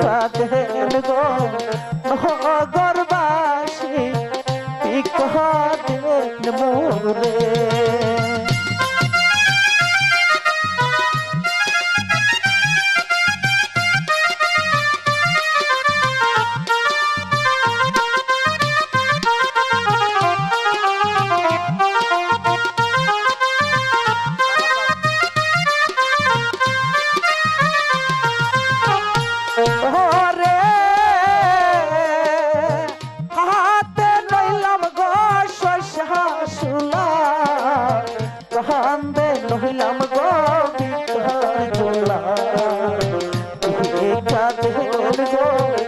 কাঁদেন গো গো 나 되고 또 어디서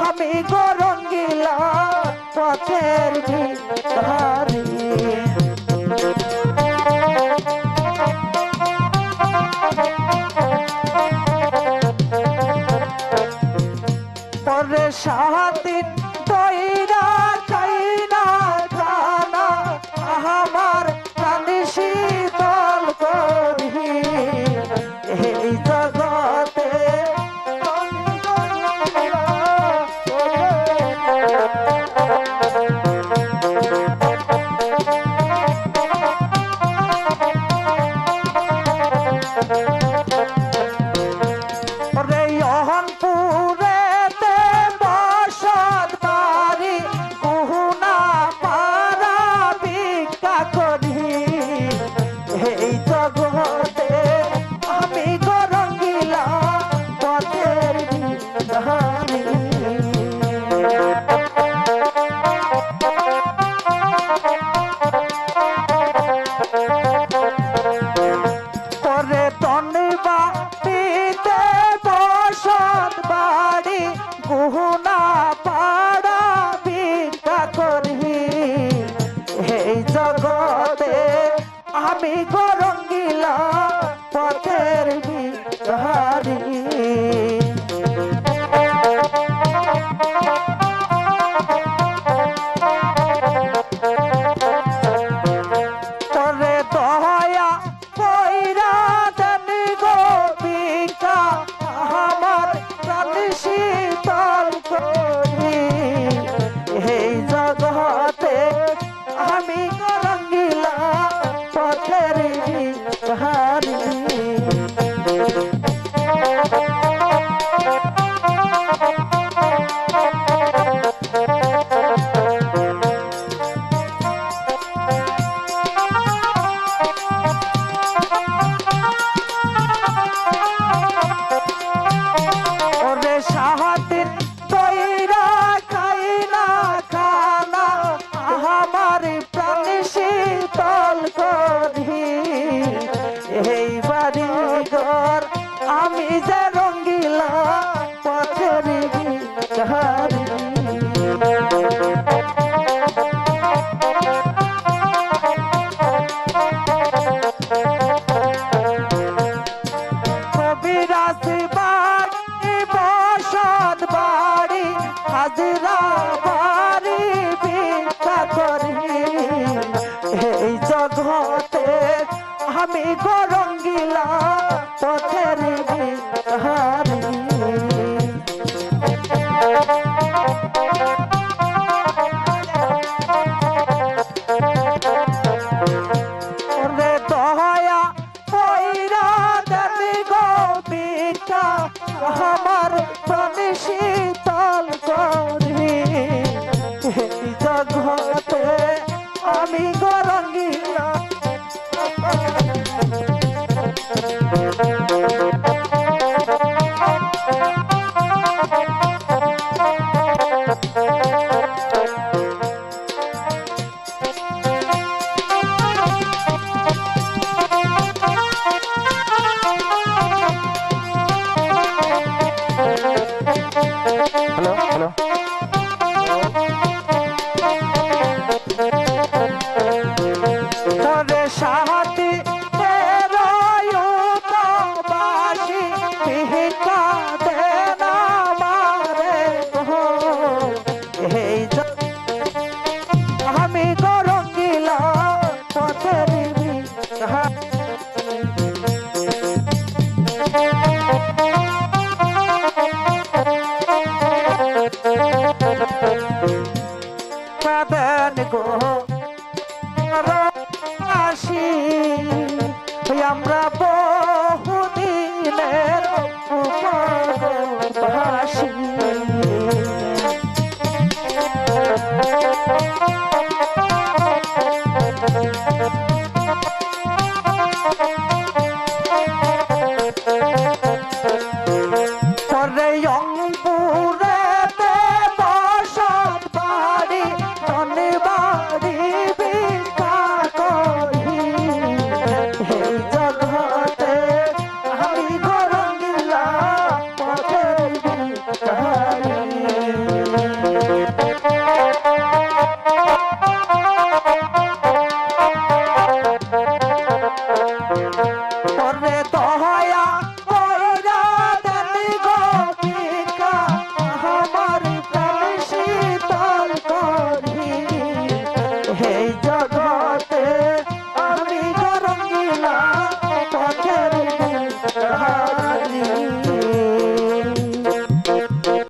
আমি গরঙ্গিলা পথের ভিতরে পরে সাহাদিন সোহনা হাজরা Hello, hello. আমরা বহুদিনের উপবাসী করে অঙ্কুর